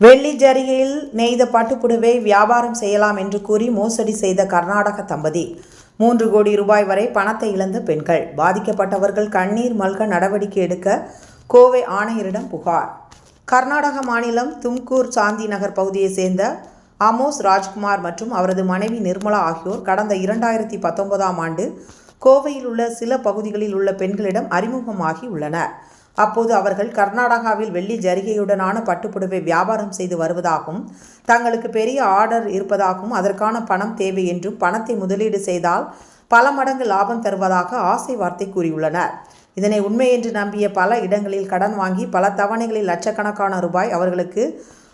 வெள்ளி ஜரிகையில் நெய்த பட்டுப்புடவை வியாபாரம் செய்யலாம் என்று கூறி மோசடி செய்த கர்நாடக தம்பதி. மூன்று கோடி ரூபாய் வரை பணத்தை இழந்த பெண்கள். பாதிக்கப்பட்டவர்கள் கண்ணீர் மல்க நடவடிக்கை எடுக்க கோவை ஆணையரிடம் புகார். கர்நாடக மாநிலம் தும்கூர் சாந்தி நகர் பகுதியைச் சேர்ந்த அமோஸ் ராஜ்குமார் மற்றும் அவரது மனைவி நிர்மலா ஆகியோர் கடந்த இரண்டாயிரத்தி பத்தொன்பதாம் ஆண்டு கோவையில் உள்ள சில பகுதிகளில் உள்ள பெண்களிடம் அறிமுகமாகி உள்ளனர். அப்போது அவர்கள் கர்நாடகாவில் வெள்ளி ஜரிகையுடனான பட்டுப்புடவை வியாபாரம் செய்து வருவதாகவும் தங்களுக்கு பெரிய ஆர்டர் இருப்பதாகவும் அதற்கான பணம் தேவை என்றும் பணத்தை முதலீடு செய்தால் பல மடங்கு லாபம் தருவதாக ஆசை வார்த்தை கூறியுள்ளனர். இதனை உண்மை என்று நம்பிய பல இடங்களில் கடன் வாங்கி பல தவணைகளில் லட்சக்கணக்கான ரூபாய் அவர்களுக்கு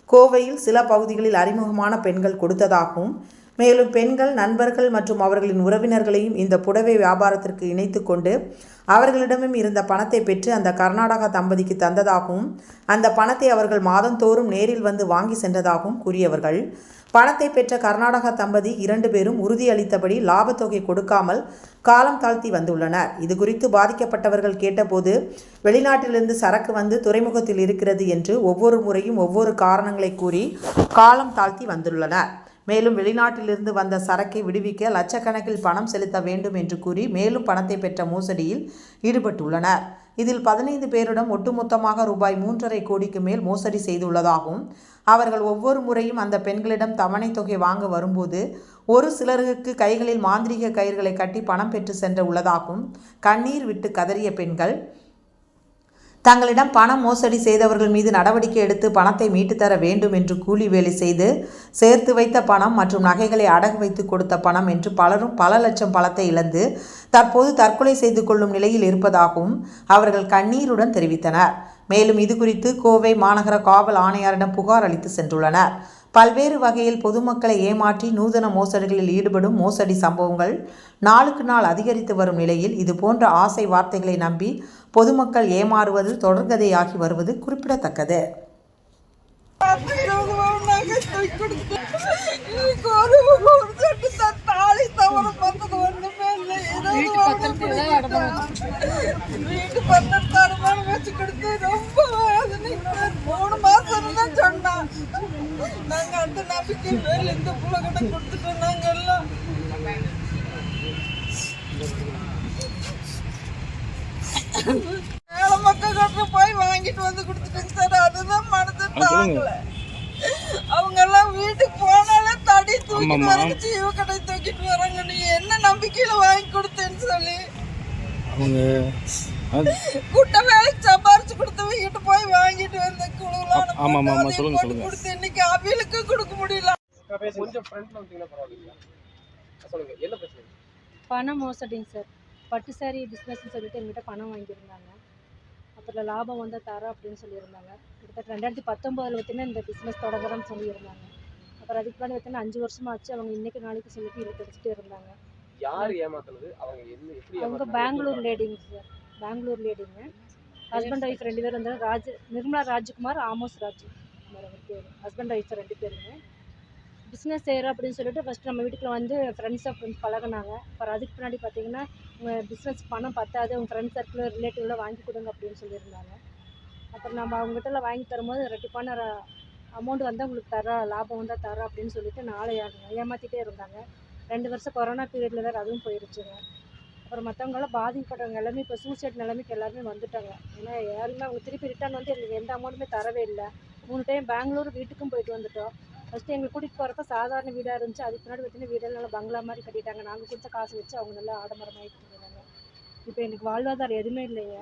கோவையில் சில பகுதிகளில் அறிமுகமான பெண்கள் கொடுத்ததாகவும் மேலும் பெண்கள் நண்பர்கள் மற்றும் அவர்களின் உறவினர்களையும் இந்த புடவை வியாபாரத்திற்கு இணைத்து கொண்டு அவர்களிடமும் இருந்த பணத்தை பெற்று அந்த கர்நாடகா தம்பதிக்கு தந்ததாகவும் அந்த பணத்தை அவர்கள் மாதந்தோறும் நேரில் வந்து வாங்கி சென்றதாகவும் கூறியவர்கள். பணத்தை பெற்ற கர்நாடகா தம்பதி இரண்டு பேரும் உறுதியளித்தபடி லாபத்தொகை கொடுக்காமல் காலம் தாழ்த்தி வந்துள்ளனர். இது குறித்து பாதிக்கப்பட்டவர்கள் கேட்டபோது வெளிநாட்டிலிருந்து சரக்கு வந்து துறைமுகத்தில் இருக்கிறது என்று ஒவ்வொரு முறையும் ஒவ்வொரு காரணங்களை கூறி காலம் தாழ்த்தி வந்துள்ளனர். மேலும் வெளிநாட்டிலிருந்து வந்த சரக்கை விடுவிக்க லட்சக்கணக்கில் பணம் செலுத்த வேண்டும் என்று கூறி மேலும் பணத்தை பெற்ற மோசடியில் ஈடுபட்டுள்ளனர். இதில் பதினைந்து பேரிடம் ஒட்டுமொத்தமாக ரூபாய் மூன்றரை கோடிக்கு மேல் மோசடி செய்துள்ளதாகவும் அவர்கள் ஒவ்வொரு முறையும் அந்த பெண்களிடம் தவணை தொகை வாங்க வரும்போது ஒரு சிலருக்கு கைகளில் மாந்திரீக கயிறுகளை கட்டி பணம் பெற்று சென்ற உள்ளதாகவும் கண்ணீர் விட்டு கதறிய பெண்கள் தங்களிடம் பணம் மோசடி செய்தவர்கள் மீது நடவடிக்கை எடுத்து பணத்தை மீட்டுத் தர வேண்டும் என்று கூலி வேலை செய்து சேர்த்து வைத்த பணம் மற்றும் நகைகளை அடகு வைத்து கொடுத்த பணம் என்று பலரும் பல லட்சம் பணத்தை இழந்து தற்போது தற்கொலை செய்து கொள்ளும் நிலையில் இருப்பதாகவும் அவர்கள் கண்ணீருடன் தெரிவித்தனர். மேலும் இது குறித்து கோவை மாநகர காவல் ஆணையரிடம் புகார் அளித்து சென்றுள்ளனர். பல்வேறு வகையில் பொதுமக்களை ஏமாற்றி நூதன மோசடிகளில் ஈடுபடும் மோசடி சம்பவங்கள் நாளுக்கு நாள் அதிகரித்து வரும் நிலையில் இது போன்ற ஆசை வார்த்தைகளை நம்பி பொதுமக்கள் ஏமாறுவது தொடர்கதையாகி வருவது குறிப்பிடத்தக்கது. வீட்டு பத்திரம் தருமானம் வச்சு கொடுத்து ரொம்ப மூணு மாசம் தான் சொன்னான் நாங்க அந்த நம்பிக்கை மேல இந்த புள்ள கூட கொடுத்துட்டோம் நாங்க எல்லாம். ஏழை மக்கள் கிட்ட போய் வாங்கிட்டு வந்து கொடுத்துட்டேங்க சார். அதுதான் மனசு தாங்கல அவங்க எல்லாம் வீட்டுக்கு போனாலே தடி தூக்கிட்டு வராங்க ஜீவ கடை தூக்கிட்டு வராங்க. நீ என்ன நம்பிக்கையில வாங்கி கொடுத்தேன்னு சொல்லி. அவங்க அது குட்ட வேலைக்கு சம்பாரிச்சு போய் வாங்கிட்டு வந்த குழுலாம் ஆமா, ஆமா, ஆமா, சொல்லுங்க, சொல்லுங்க. கொடுத்து இன்னைக்கு அவிலுக்கு கொடுக்க முடியல. கொஞ்சம் ஃப்ரண்ட்ல வந்தீங்கன்னா பரவாயில்லையா சொல்லுங்க என்ன பிரச்சனை? பணம் மோசடிங்க சார். பட்டு சாரி பிஸ்னஸ்னு சொல்லிட்டு எங்ககிட்ட பணம் வாங்கியிருந்தாங்க. அப்புறம் லாபம் வந்தால் தரோம் அப்படின்னு சொல்லியிருந்தாங்க. கிட்டத்தட்ட ரெண்டாயிரத்தி பத்தொம்போதில் பார்த்தீங்கன்னா இந்த பிஸ்னஸ் தொடங்குறோம்னு சொல்லியிருந்தாங்க. அப்புறம் அதுக்கு முன்னாடி பார்த்தீங்கன்னா அஞ்சு வருஷமா ஆச்சு அவங்க இன்னைக்கு நாளைக்கு சொல்லிட்டு இழுத்து அடிச்சுட்டே இருந்தாங்க. யார் ஏமாத்துனது? அவங்க என்ன எப்படி அவங்க? பெங்களூர் லேடிங்க சார் பெங்களூர் லேடிங்க ஹஸ்பண்ட் ஒய்ஃப் ரெண்டு பேரும் வந்து Raj Nirmala Rajkumar Amos Raj. Husband wife ரெண்டு பேருங்க. பிஸ்னஸ் செய்கிறோம் அப்படின்னு சொல்லிட்டு ஃபஸ்ட்டு நம்ம வீட்டுக்குள்ள வந்து ஃப்ரெண்ட்ஸாக ஃப்ரெண்ட்ஸ் பழகுனாங்க. அப்புறம் அதுக்கு பின்னாடி பார்த்தீங்கன்னா உங்கள் பிஸ்னஸ் பணம் பத்தாது. உங்கள் ஃப்ரெண்ட்ஸ் சர்க்கிள் ரிலேட்டிவ்லாம் வாங்கி கொடுங்க அப்படின்னு சொல்லியிருந்தாங்க. அப்புறம் நம்ம அவங்ககிட்ட வாங்கி தரும்போது ரெட்டிப்பான அமௌண்ட் வந்து உங்களுக்கு தரோம் லாபம் வந்தால் தரோம் அப்படின்னு சொல்லிட்டு நாளை ஏமாற்றிட்டே இருந்தாங்க. ரெண்டு வருஷம் கொரோனா பீரியடில் வேறு அதுவும் போயிருச்சுங்க. அப்புறம் மற்றவங்களாம் பாதிக்கப்பட்டவங்க எல்லாமே இப்போ சூசைட் நிலைமைக்கு எல்லாருமே வந்துட்டாங்க. ஏன்னா யாருமே அவங்க திருப்பி ரிட்டர்ன் வந்து எங்களுக்கு எந்த அமௌண்ட்டுமே தரவே இல்லை. மூணு டைம் பெங்களூர் வீட்டுக்கும் போயிட்டு வந்துட்டோம். ஃபஸ்ட்டு எங்களை கூட்டிகிட்டு போகிறப்ப சாதாரண வீடாக இருந்துச்சு. அதுக்கு முன்னாடி பார்த்தீங்கன்னா வீடெல்லாம் நல்லா பங்களா மாதிரி கட்டிட்டாங்க. நாங்கள் கொடுத்த காசு வச்சு அவங்க நல்லா ஆடம்பரமாகிட்டு இருந்தாங்க. இப்போ எனக்கு வாழ்வாதாரம் எதுவுமே இல்லைங்க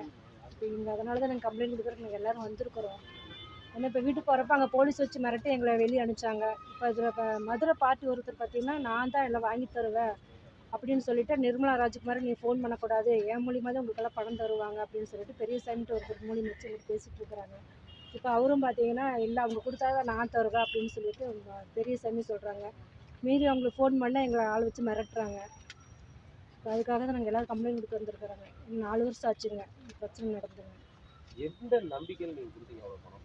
இப்போ இங்கே அதனால தான் நாங்கள் கம்ப்ளைண்ட் கொடுக்குறதுக்கு நாங்கள் எல்லோரும் வந்திருக்கிறோம். ஏன்னா இப்போ வீட்டுக்கு போகிறப்ப அங்கே போலீஸ் வச்சு மிரட்டி எங்களை வெளியே அனுப்பிச்சாங்க. இப்போ இதில் இப்போ மதுரை பார்ட்டி ஒருத்தர் பார்த்தீங்கன்னா நான் தான் எல்லாம் வாங்கி தருவேன் அப்படின்னு சொல்லிட்டு நிர்மலா ராஜ்குமார் நீ ஃபோன் பண்ணக்கூடாது. என் மூலியமாக தான் உங்களுக்கெல்லாம் பணம் தருவாங்க அப்படின்னு சொல்லிட்டு பெரிய சாமிட்டு ஒருத்தர் மூலியம் வச்சு எங்களுக்கு பேசிகிட்டு இருக்கிறாங்க. இப்போ அவரும் பார்த்தீங்கன்னா இல்லை அவங்க கொடுத்தா தான் நான் தருவேன் அப்படின்னு சொல்லிட்டு பெரிய சாமி சொல்கிறாங்க மீறி அவங்களுக்கு ஃபோன் பண்ணால் எங்களை ஆள் வச்சு மிரட்டுறாங்க. இப்போ அதுக்காக தான் நாங்கள் எல்லோரும் கம்ப்ளைண்ட் கொடுத்து வந்திருக்கிறோங்க. நாலு வருஷம் ஆச்சுங்க. பிரச்சனை நடந்துங்க. எந்த நம்பிக்கையில் நீங்கள் கொடுத்தீங்க அவ்வளோ பணம்?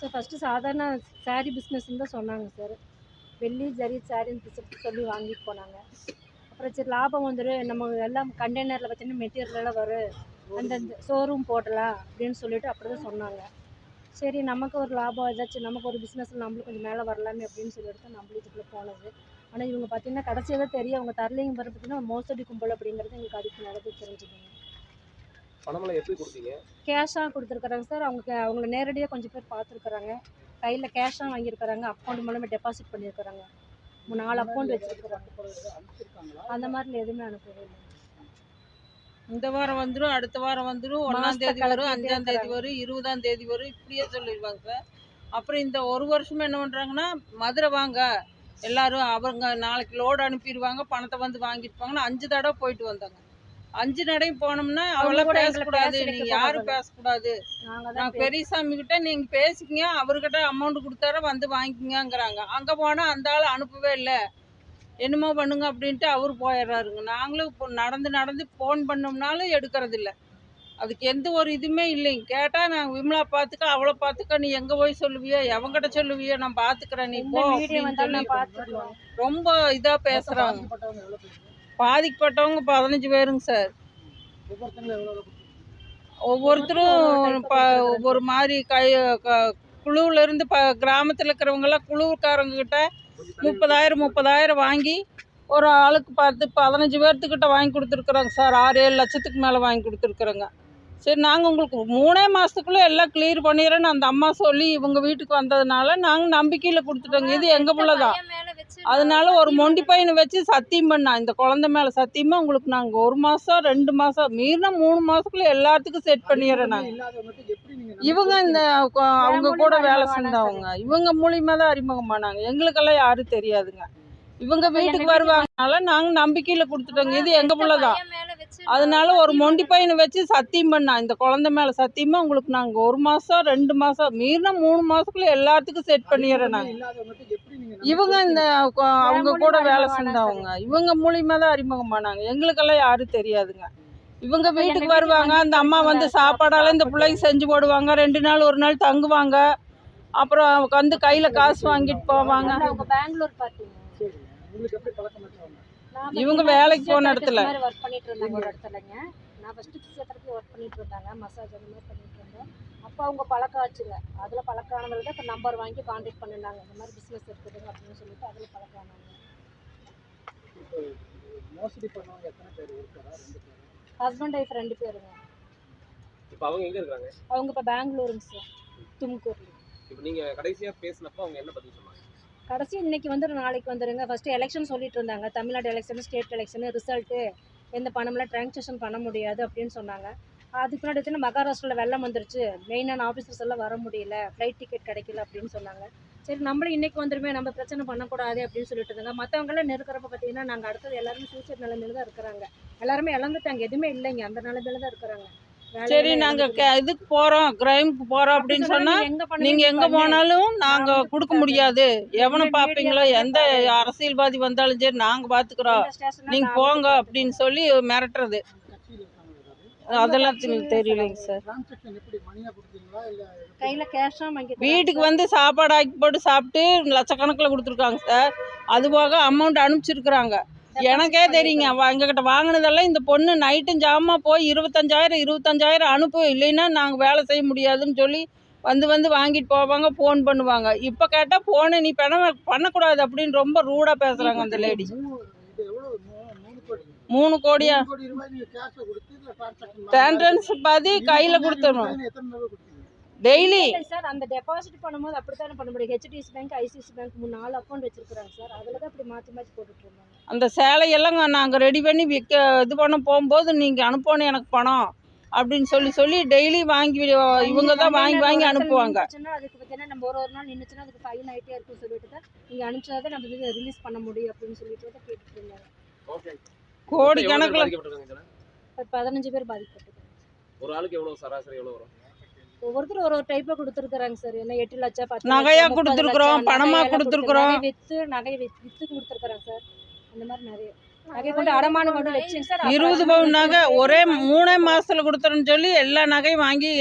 ஸோ ஃபஸ்ட்டு சாதாரண சாரீ பிஸ்னஸ்ன்னு தான் சொன்னாங்க சார் வெள்ளி ஜரி சாரின்னு சொல்லி வாங்கிட்டு போனாங்க. அப்புறம் சரி லாபம் வந்துடும் நம்ம எல்லாம் கண்டெய்னரில் பார்த்தீங்கன்னா மெட்டீரியலெல்லாம் வரும் அந்தந்த ஷோரூம் போடலாம் அப்படின்னு சொல்லிட்டு அப்படி தான் சொன்னாங்க. சரி நமக்கு ஒரு லாபம் ஏதாச்சும் நமக்கு ஒரு பிஸ்னஸில் நம்மளுக்கு கொஞ்சம் மேலே வரலாமே அப்படின்னு சொல்லிட்டு தான் நம்மளும் இதுக்குள்ளே போனது. ஆனால் இவங்க பார்த்தீங்கன்னா கடைசியாக தான் தெரியும். அவங்க தரலைங்க பிறகு பார்த்தீங்கன்னா மோசடி கும்பல் அப்படிங்கிறது எங்களுக்கு அதுக்கு நடந்து தெரிஞ்சுதுங்க. பணமெல்லாம் எப்படி கொடுத்தீங்க? கேஷாக கொடுத்துருக்குறாங்க சார் அவங்க அவங்கள நேரடியாக கொஞ்சம் பேர் பார்த்துருக்குறாங்க. கையில் கேஷாக வாங்கியிருக்கிறாங்க. அக்கௌண்ட் மூலமாக டெபாசிட் பண்ணியிருக்கிறாங்க. மூணு நாலு அக்கௌண்ட் வச்சுருக்குறாங்க. அந்த மாதிரில எதுவுமே அனுப்பவே இல்லை. இந்த வாரம் வந்துடும் அடுத்த வாரம் வந்துடும் ஒன்றாம் தேதி வரும் அஞ்சாம் தேதி. வரும் இருபதாம் தேதி வரும் இப்படியே சொல்லிடுவாங்க சார் அப்புறம் இந்த ஒரு வருஷம் என்ன பண்ணுறாங்கன்னா மதுரை வாங்க. எல்லாரும் அவங்க நாளைக்கு லோடு அனுப்பிடுவாங்க பணத்தை வந்து வாங்கிட்டு போங்கன்னு அஞ்சு தடவை போயிட்டு வந்தாங்க. அஞ்சு நடையும் போனோம்னா அவெல்லாம் எங்களை பேசக்கூடாது நீங்க யாரும் கூடாது. பேசக்கூடாது நாங்கள் நான் பெரியசாமி கிட்ட நீங்க பேசிக்கங்க அவர்கிட்ட அமௌண்ட் கொடுத்தார வந்து வாங்கிக்கங்கங்கிறாங்க. அங்க போனா அந்த ஆள் அனுப்பவே இல்லை. என்னமோ பண்ணுங்க அப்படின்ட்டு அவர் போயிடுறாருங்க. நாங்களும் இப்போ நடந்து நடந்து ஃபோன் பண்ணோம்னாலும் எடுக்கிறது இல்ல அதுக்கு எந்த ஒரு இதுவுமே இல்லைங்க. கேட்டால் நான் விமலா பார்த்துக்க அவளை பார்த்துக்க நீ எங்கே போய் சொல்லுவியோ எவங்கிட்ட சொல்லுவியோ நான் பார்த்துக்கிறேன் நீ போ ரொம்ப இதாக பேசுகிறாங்க பாதிக்கப்பட்டவங்க பதினஞ்சு பேருங்க சார். ஒவ்வொருத்தரும் ப ஒவ்வொரு மாதிரி கை க- குழுவுல இருந்து ப கிராமத்தில் இருக்கிறவங்கெல்லாம் குழுக்காரங்க கிட்ட முப்பதாயிரம் முப்பதாயிரம் வாங்கி ஒரு ஆளுக்கு பார்த்து பதினஞ்சு பேர்த்துக்கிட்ட வாங்கி கொடுத்துருக்குறோங்க சார். ஆறு ஏழு லட்சத்துக்கு மேலே வாங்கி கொடுத்துருக்குறோங்க. சரி நாங்கள் உங்களுக்கு மூணே மாதத்துக்குள்ளே எல்லாம் கிளியர் பண்ணிடுறேன்னு அந்த அம்மா சொல்லி இவங்க வீட்டுக்கு வந்ததுனால நாங்கள் நம்பிக்கையில் கொடுத்துட்டோங்க. இது எங்கள் பிள்ளை தான் அதனால ஒரு மொண்டி பையனை வச்சு சத்தியம் பண்ணா. இந்த குழந்தை மேலே சத்தியமா உங்களுக்கு நாங்கள் ஒரு மாதம் ரெண்டு மாதம் மீறினா மூணு மாதத்துக்குள்ள எல்லாத்துக்கும் செட் பண்ணிடுறோம் நாங்கள் இவங்க இந்த அவங்க கூட வேலை செஞ்சவங்க. இவங்க மூலியமா தான் அறிமுகமானாங்க எங்களுக்கெல்லாம் யாரும் தெரியாதுங்க. இவங்க வீட்டுக்கு வீட்டுக்கு வருவாங்கனால நாங்கள் நம்பிக்கையில் கொடுத்துட்டோங்க. இது எங்கள் பிள்ளை தான் அதனால ஒரு மொண்டி பையனை வச்சு சத்தியம் பண்ணா. இந்த குழந்தை மேலே சத்தியமா உங்களுக்கு நாங்கள் ஒரு மாதம் ரெண்டு மாதம் மீறினா மூணு மாதத்துக்குள்ள எல்லாத்துக்கும் செட் பண்ணிடுறோம் நாங்கள் இவங்க இந்த அவங்க கூட வேலை செஞ்சவங்க. இவங்க மூலியமா தான் அறிமுகமானாங்க எங்களுக்கெல்லாம் யாரும் தெரியாதுங்க. இவங்க வீட்டுக்கு வருவாங்க அந்த அம்மா வந்து சாப்பாடெல்லாம் இந்த பிள்ளைக்கு செஞ்சு போடுவாங்க. ரெண்டு நாள் ஒரு நாள் தங்குவாங்க. அப்புறம் வந்து கையில் காசு வாங்கிட்டு போவாங்க. பெங்களூர் பார்த்தீங்க இவங்க வேலைக்கு போன இடத்துல. மாதிரி ஒர்க் பண்ணிட்டு இருந்தாங்க ஒரு இடத்துலங்க. நான் ஃபஸ்ட்டு ஃபிசியோதெரப்பி ஒர்க் பண்ணிட்டு இருந்தாங்க மசாஜ் அந்த மாதிரி பண்ணிட்டு இருந்தேன் அப்போ அவங்க பழக்கம் ஆச்சுங்க. அதில் பழக்கம் ஆனவங்கள்ட்ட இப்போ நம்பர் வாங்கி காண்டாக்ட் பண்ணிருந்தாங்க. இந்த மாதிரி பிஸ்னஸ் இருக்குதுங்க அப்படின்னு சொல்லிட்டு அதில் பழக்கம் ஆனாங்க ஹஸ்பண்ட் ஒய்ஃப் ரெண்டு பேருங்க. இப்போ அவங்க எங்க இருக்காங்க அவங்க இப்போ பெங்களூருங்க சார் தும்கூர்ல. இப்போ நீங்க கடைசியா பேசினப்போ அவங்க என்ன பதில் சொன்னாங்க? கடைசி இன்னைக்கு வந்துடும் நாளைக்கு வந்துடுங்க ஃபஸ்ட்டு எலெக்ஷன் சொல்லிட்டு இருந்தாங்க. Tamil Nadu election state election result எந்த பணமெல்லாம் ட்ரான்சாக்ஷன் பண்ண முடியாது அப்படின்னு சொன்னாங்க. அதுக்கு முன்னாடி பார்த்தீங்கன்னா மகாராஷ்டிராவில் வெள்ளம் வந்துருச்சு. மெயினான ஆஃபீஸர்ஸ் எல்லாம் வர முடியல. ஃப்ளைட் டிக்கெட் கிடைக்கல அப்படின்னு சொன்னாங்க. சரி நம்மளும் இன்றைக்கி வந்துருமே. நம்ம பிரச்சனை பண்ணக்கூடாது அப்படின்னு சொல்லிட்டு இருந்தாங்க. மற்றவங்களாம் நெருக்கிறப்ப பார்த்தீங்கன்னா நாங்கள் அடுத்தது எல்லாருமே ஃபியூச்சர் நிலைமையில தான் இருக்கிறாங்க. எல்லாருமே இழந்துட்டாங்க. எதுவுமே இல்லைங்க. அந்த நிலைமையில தான் இருக்கிறாங்க. சரி நாங்க இழந்துட்டு. கே- இதுக்கு போறோம் கிரைமுக்கு போறோம் அப்படி அப்படின்னு சொன்னா சொன்னா நீங்க எங்க. போனாலும் நாங்க வந்து கொடுக்க. முடியாது எவனை மீடியாவுமே எந்த. அரசியல்வாதி வந்தாலும் சரி நாங்க பாத்துக்கிறோம் எந்த ஸ்டேஷன்ல நீங்க நான் போங்க அப்படின்னு சொல்லி மிரட்டுறது அதெல்லாம் தெரி- தெரியலைங்க சார் கையில கேஷா வாங்கி வீட்டுக்கு வந்து சாப்பாடு ஆக்கி போட்டு சாப்பிட்டு லட்சக்கணக்கில் கொடுத்துருக்காங்க சார் அது போக அமௌண்ட் அனுப்பிச்சிருக்கிறாங்க எனக்கே தெரியுங்க. எங்ககிட்ட வாங்கினதெல்லாம் இந்த பொண்ணு நைட்டும் ஜாமா போய் இருபத்தஞ்சாயிரம் இருபத்தஞ்சாயிரம் அனுப்பு இல்லைன்னா நாங்கள் வேலை செய்ய முடியாதுன்னு சொல்லி வந்து வந்து வாங்கிட்டு போவாங்க ஃபோன் பண்ணுவாங்க. இப்போ கேட்டால் ஃபோனை நீ பண்ண பண்ணக்கூடாது அப்படின்னு ரொம்ப ரூடாக பேசுகிறாங்க அந்த லேடி மூணு கோடியா? டிரான்ஸ் பாதி கையில் கொடுத்துடணும் டெய்லி சார். அந்த டெபாசிட் பண்ணும்போது அப்படித்தானே பண்ண முடியும்? ஹெச்டிஎஸ் பேங்க் ஐசிசி பேங்க் மூணு நாலு அக்கௌண்ட் வச்சிருக்காங்க சார். அதில் தான் அப்படி மாற்றி மாற்றி போட்டுட்டு இருந்தாங்க. அந்த சேலையெல்லாம் நாங்கள் ரெடி பண்ணி விற்க இது பண்ண போகும்போது நீங்கள் அனுப்பணும் எனக்கு பணம் அப்படின்னு சொல்லி சொல்லி டெய்லி வாங்கி இவங்க தான் வாங்கி வாங்கி அனுப்புவாங்க. அதுக்கு பார்த்தீங்கன்னா நம்ம ஒரு ஒரு நாள் நின்றுச்சுன்னா அதுக்கு ஃபைன் ஆகிட்டே இருக்கும்னு சொல்லிட்டு தான் நீங்கள் அனுப்பிச்சா தான் நம்ம இது ரிலீஸ் பண்ண முடியும் அப்படின்னு சொல்லிட்டு தான் கேட்டுட்டு இருந்தாங்க. கோடி கணக்கில் பதினஞ்சு பேர் பாதிக்கப்பட்டிருக்காங்க ஒரு ஆளுக்கு எவ்வளவு சராசரி எவ்வளவு வரும்? ஒவ்வொருத்தரும் ஒரு ஒரு டைப்பாக கொடுத்துருக்குறாங்க சார் என்ன எட்டு லட்சம் பத்து நகையா கொடுத்திருக்கிறோம், பணமா கொடுத்திருக்கிறோம். வித்து நகை வித்து கொடுத்துருக்குறாங்க சார் அந்த மாதிரி நிறைய. நகை கொண்டு அடமானம் கொண்டு வச்சுங்க சார் இருபது பவுன் நகை ஒரே மூணே மாதத்தில் கொடுத்துறேன்னு சொல்லி எல்லா நகையும் வாங்கி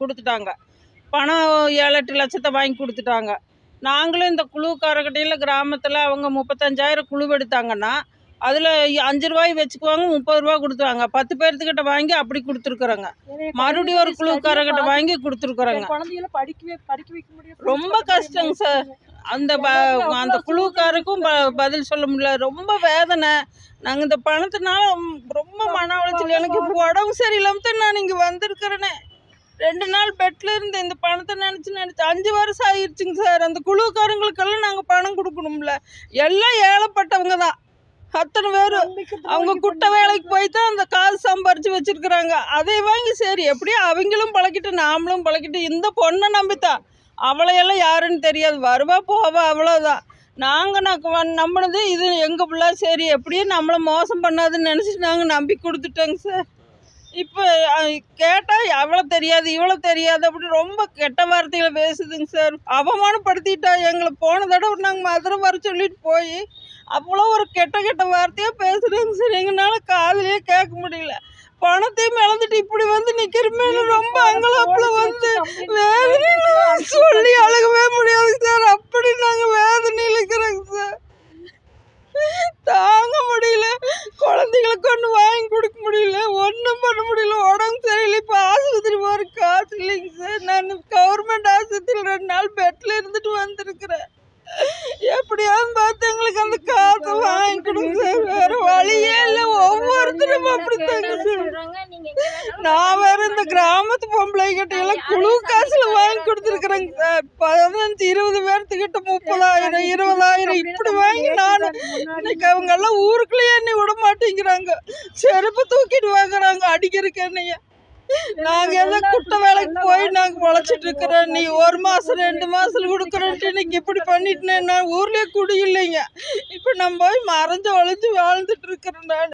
கொடுத்துட்டாங்க. பணம் ஏழு எட்டு லட்சத்தை வாங்கி கொடுத்துட்டாங்க. நாங்களும் இந்த குழுக்காரர்கிட்டையில் கிராமத்தில் அவங்க முப்பத்தஞ்சாயிரம் குழு எடுத்தாங்கன்னா அதில் அஞ்சு ரூபாய் வச்சுக்குவாங்க முப்பது ரூபா கொடுத்துருவாங்க. பத்து பேர்த்துக்கிட்ட வாங்கி அப்படி கொடுத்துருக்குறோங்க. மறுபடியும் ஒரு குழுக்காரங்கிட்ட வாங்கி கொடுத்துருக்குறோங்க. ரொம்ப கஷ்டங்க சார். அந்த அந்த குழுக்காருக்கும் ப- பதில் சொல்ல முடியல. ரொம்ப வேதனை. நாங்கள் இந்த பணத்தினால ரொம்ப மன உளைச்சல் எனக்கு இப்போ உடம்பு சரியில்லாம நான் இங்கே வந்திருக்கிறேனே. ரெண்டு நாள் பெட்டில் இருந்து இந்த பணத்தை நினச்சி நினச்சி அஞ்சு வருஷம் ஆயிடுச்சுங்க சார். அந்த குழுக்காரங்களுக்கெல்லாம் நாங்கள் பணம் கொடுக்கணும்ல. எல்லாம் ஏழைப்பட்டவங்க தான். அத்தனை பேர் அவங்க குட்டை வேலைக்கு போய் தான் அந்த காசு சம்பாரிச்சு வச்சிருக்கிறாங்க. அதை வாங்கி சரி எப்படியோ அவங்களும் பழக்கிட்டு நாமளும் பழக்கிட்டு இந்த பொண்ணை நம்பித்தான் அவளையெல்லாம் யாருன்னு தெரியாது. வருவா போவா அவ்வளோதான் நாங்கள் நான் நம்பினது இது எங்கள் பிள்ளை சரி எப்படியும் நம்மளை மோசம் பண்ணாதுன்னு நினச்சிட்டு நாங்கள் நம்பி கொடுத்துட்டோங்க சார். இப்போ கேட்டால் அவ்வளோ தெரியாது இவ்வளோ தெரியாது அப்படி ரொம்ப கெட்ட வார்த்தைகளை பேசுதுங்க சார். அவமானப்படுத்திட்டா எங்களை. போன தடவை நாங்கள் மதுரை வர சொல்லிட்டு போய் அவ்வளோ ஒரு கெட்ட கெட்ட வார்த்தையாக பேசுகிறேங்க சார் எங்களால் காதுலயே கேட்க முடியல. பணத்தையும் இழந்துட்டு இப்படி வந்து நிற்கிறமே ரொம்ப அங்கலாப்புல வந்து வேதனையில சொல்லி அழகவே முடியாதுங்க சார். அப்படி நாங்கள் வேதனையில் இருக்கிறோங்க சார். தாங்க முடியல. குழந்தைங்களுக்கு ஒன்று வாங்கி கொடுக்க முடியல. ஒன்றும் பண்ண முடியல. உடம்பு சரியில்லை. இப்போ ஆஸ்பத்திரி போகிற காசு இல்லைங்க சார். நான் கவர்மெண்ட் ஆஸ்பத்திரியில் ரெண்டு நாள் பெட்டில் இருந்துட்டு வந்திருக்கிறேன். எப்படியாவது பார்த்து எங்களுக்கு அந்த காசை வாங்கி கொடுங்க சார். வேற வழியே இல்லை. ஒவ்வொருத்தரும் அப்படித்தாங்க சார். நான் வேற இந்த கிராமத்து பொம்பளை கிட்ட எல்லாம் குழு காசுல வாங்கி கொடுத்துருக்குறேங்க சார். பதினஞ்சு இருபது பேர்த்துக்கிட்ட முப்பதாயிரம் இருபதாயிரம் இப்படி வாங்கி நான் இன்னைக்கு அவங்க எல்லாம் ஊருக்குள்ளேயே என்னை விட மாட்டேங்கிறாங்க. செருப்பு தூக்கிட்டு வாங்குறாங்க. அடிக்கிறதுக்கு என்னைய. நாங்க ஏதோ குட்டை வேலைக்கு போய் நாங்க பொழைச்சிட்டு இருக்கிறோம். நீ ஒரு மாசம் ரெண்டு மாசம் கொடுக்குறேன்ட்டு இன்னைக்கு இப்படி பண்ணிட்டு நான் ஊர்லயே குடி இல்லைங்க. இப்ப நம்ம போய் மறைஞ்சு ஒளிஞ்சு வாழ்ந்துட்டு இருக்கிறேன் நான்